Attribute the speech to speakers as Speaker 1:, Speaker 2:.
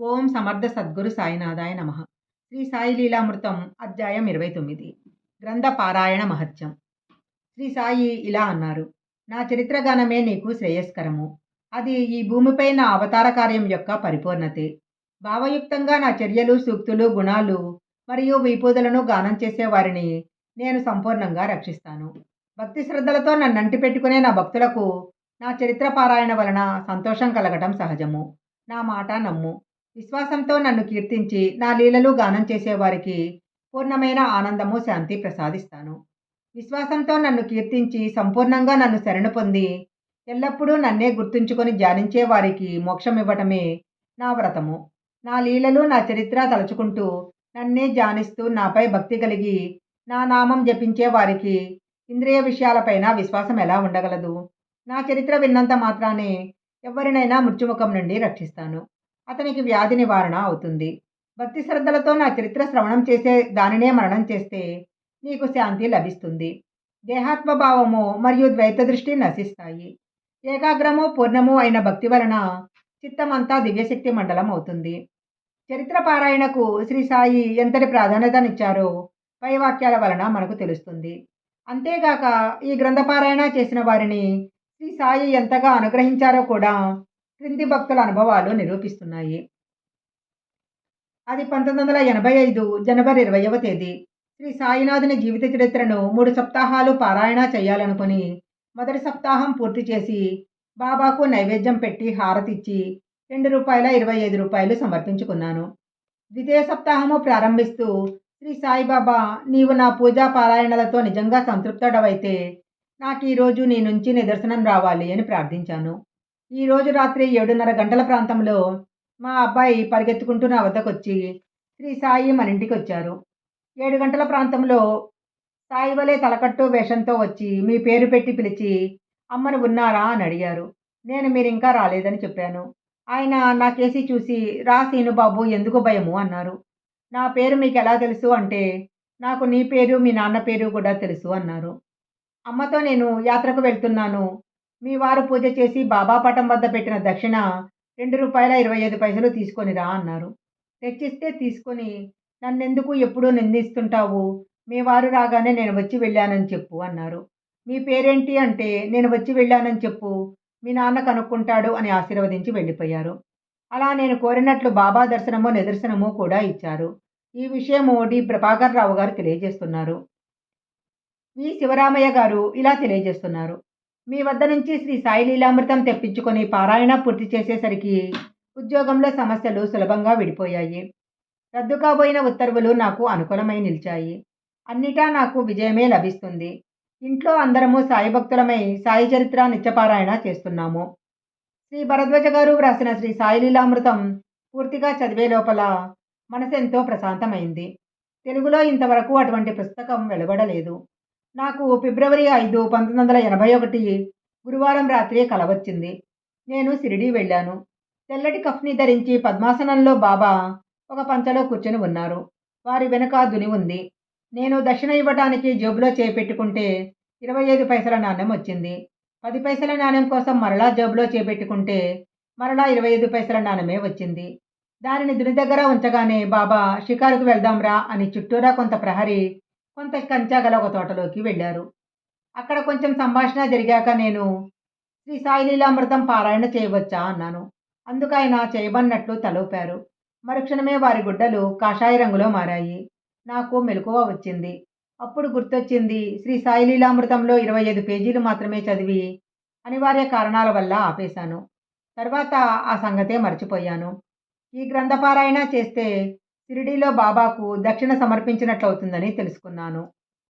Speaker 1: ఓం సమర్థ సద్గురు సాయినాథాయ నమ. శ్రీ సాయి లీలామృతం అధ్యాయం ఇరవై తొమ్మిది. గ్రంథ పారాయణ మహత్యం. శ్రీ సాయి ఇలా అన్నారు. నా చరిత్రగానమే నీకు శ్రేయస్కరము. అది ఈ భూమిపై నా అవతార కార్యం యొక్క పరిపూర్ణతే. భావయుక్తంగా నా చర్యలు సూక్తులు గుణాలు మరియు విపూదలను గానం చేసే వారిని నేను సంపూర్ణంగా రక్షిస్తాను. భక్తి శ్రద్ధలతో నన్ను అంటి పెట్టుకునే నా భక్తులకు నా చరిత్ర పారాయణ వలన సంతోషం కలగటం సహజము. నా మాట నమ్ము. విశ్వాసంతో నన్ను కీర్తించి నా లీలలు గానం చేసేవారికి పూర్ణమైన ఆనందము శాంతి ప్రసాదిస్తాను. విశ్వాసంతో నన్ను కీర్తించి సంపూర్ణంగా నన్ను శరణు పొంది ఎల్లప్పుడూ నన్నే గుర్తుంచుకొని ధ్యానించే వారికి మోక్షం ఇవ్వటమే నా వ్రతము. నా లీలలు నా చరిత్ర తలుచుకుంటూ నన్నే ధ్యానిస్తూ నాపై భక్తి కలిగి నా నామం జపించే వారికి ఇంద్రియ విషయాలపైన విశ్వాసం ఎలా ఉండగలదు? నా చరిత్ర విన్నంత మాత్రానే ఎవరినైనా మృత్యుముఖం నుండి రక్షిస్తాను. అతనికి వ్యాధి నివారణ అవుతుంది. భక్తి శ్రద్ధలతో నా చరిత్ర శ్రవణం చేసే దానినే మరణం చేస్తే నీకు శాంతి లభిస్తుంది. దేహాత్మభావము మరియు ద్వైత దృష్టి నశిస్తాయి. ఏకాగ్రము పూర్ణము అయిన భక్తి వలన చిత్తమంతా దివ్యశక్తి మండలం అవుతుంది. చరిత్ర పారాయణకు శ్రీ సాయి ఎంతటి ప్రాధాన్యతనిచ్చారో పై వాక్యాల వలన మనకు తెలుస్తుంది. అంతేగాక ఈ గ్రంథపారాయణ చేసిన వారిని శ్రీ సాయి ఎంతగా అనుగ్రహించారో కూడా క్రింది భక్తుల అనుభవాలు నిరూపిస్తున్నాయి. అది పంతొమ్మిది వందల ఎనభై ఐదు జనవరి ఇరవైవ తేదీ. శ్రీ సాయినాథుని జీవిత చరిత్రను మూడు సప్తాహాలు పారాయణ చేయాలనుకుని మొదటి సప్తాహం పూర్తి చేసి బాబాకు నైవేద్యం పెట్టి హారతిచ్చి రెండు రూపాయల ఇరవై ఐదు రూపాయలు సమర్పించుకున్నాను. ద్వితీయ సప్తాహము ప్రారంభిస్తూ శ్రీ సాయిబాబా నీవు నా పూజా పారాయణలతో నిజంగా సంతృప్తుడవైతే నాకు ఈరోజు నీ నుంచి నిదర్శనం రావాలి అని ప్రార్థించాను. ఈరోజు రాత్రి ఏడున్నర గంటల ప్రాంతంలో మా అబ్బాయి పరిగెత్తుకుంటూ నా వద్దకు వచ్చి శ్రీ సాయి మన ఇంటికి వచ్చారు ఏడు గంటల ప్రాంతంలో సాయి వలె తలకట్టు వేషంతో వచ్చి మీ పేరు పెట్టి పిలిచి అమ్మను ఉన్నారా? అని అడిగారు. నేను మీరు ఇంకా రాలేదని చెప్పాను. ఆయన నా కేసి చూసి రా బాబు ఎందుకు భయము? అన్నారు. నా పేరు మీకు ఎలా తెలుసు? అంటే నాకు నీ పేరు మీ నాన్న పేరు కూడా తెలుసు అన్నారు. అమ్మతో నేను యాత్రకు వెళ్తున్నాను. మీ వారు పూజ చేసి బాబా పటం వద్ద పెట్టిన దక్షిణ రెండు రూపాయల ఇరవై ఐదు పైసలు తీసుకొని రా అన్నారు. తెచ్చిస్తే తీసుకొని నన్నెందుకు ఎప్పుడూ నిందిస్తుంటావు? మీ వారు రాగానే నేను వచ్చి వెళ్ళానని చెప్పు అన్నారు. మీ పేరేంటి అంటే నేను వచ్చి వెళ్ళానని చెప్పు. మీ నాన్న కనుక్కుంటాడు అని ఆశీర్వదించి వెళ్ళిపోయారు. అలా నేను కోరినట్లు బాబా దర్శనము నిదర్శనమో కూడా ఇచ్చారు. ఈ విషయము డి. ప్రభాకర్ రావు గారు తెలియజేస్తున్నారు. వి. శివరామయ్య గారు ఇలా తెలియజేస్తున్నారు. మీ వద్ద నుంచి శ్రీ సాయి లీలామృతం తెప్పించుకొని పారాయణ పూర్తి చేసేసరికి ఉద్యోగంలో సమస్యలు సులభంగా విడిపోయాయి. రద్దు కాబోయిన ఉత్తర్వులు నాకు అనుకూలమై నిలిచాయి. అన్నిటా నాకు విజయమే లభిస్తుంది. ఇంట్లో అందరము సాయి భక్తులమై సాయి చరిత్ర నిత్యపారాయణ చేస్తున్నాము. శ్రీ భరద్వాజ గారు వ్రాసిన శ్రీ సాయి లీలామృతం పూర్తిగా చదివే లోపల మనసెంతో ప్రశాంతమైంది. తెలుగులో ఇంతవరకు అటువంటి పుస్తకం వెలువడలేదు. నాకు ఫిబ్రవరి ఐదు పంతొమ్మిది వందల ఎనభై ఒకటి గురువారం రాత్రి కల వచ్చింది నేను సిరిడి వెళ్ళాను. తెల్లటి కఫ్ని ధరించి పద్మాసనంలో బాబా ఒక పంచలో కూర్చొని ఉన్నారు. వారి వెనుక దుని ఉంది. నేను దక్షిణ ఇవ్వడానికి జేబులో చేపెట్టుకుంటే ఇరవై ఐదు పైసల నాణ్యం వచ్చింది. పది పైసల నాణ్యం కోసం మరలా జేబులో చేపెట్టుకుంటే మరలా ఇరవై ఐదు పైసల నాణ్యమే వచ్చింది. దానిని దుని దగ్గర ఉంచగానే బాబా షికారుకు వెళ్దాంరా అని చుట్టూరా కొంత ప్రహరీ కొంత కంచా గల ఒక తోటలోకి వెళ్ళారు. అక్కడ కొంచెం సంభాషణ జరిగాక నేను శ్రీ సాయిలీలామృతం పారాయణ చేయవచ్చా? అన్నాను. అందుకు ఆయన చేయబన్నట్లు తలూపారు. మరుక్షణమే వారి గుడ్డలు కాషాయ రంగులో మారాయి. నాకు మెలకువ వచ్చింది. అప్పుడు గుర్తొచ్చింది శ్రీ సాయిలీలామృతంలో ఇరవై ఐదు పేజీలు మాత్రమే చదివి అనివార్య కారణాల వల్ల ఆపేశాను. తర్వాత ఆ సంగతే మర్చిపోయాను. ఈ గ్రంథపారాయణ చేస్తే షిరిడీలో బాబాకు దక్షిణ సమర్పించినట్లవుతుందని తెలుసుకున్నాను.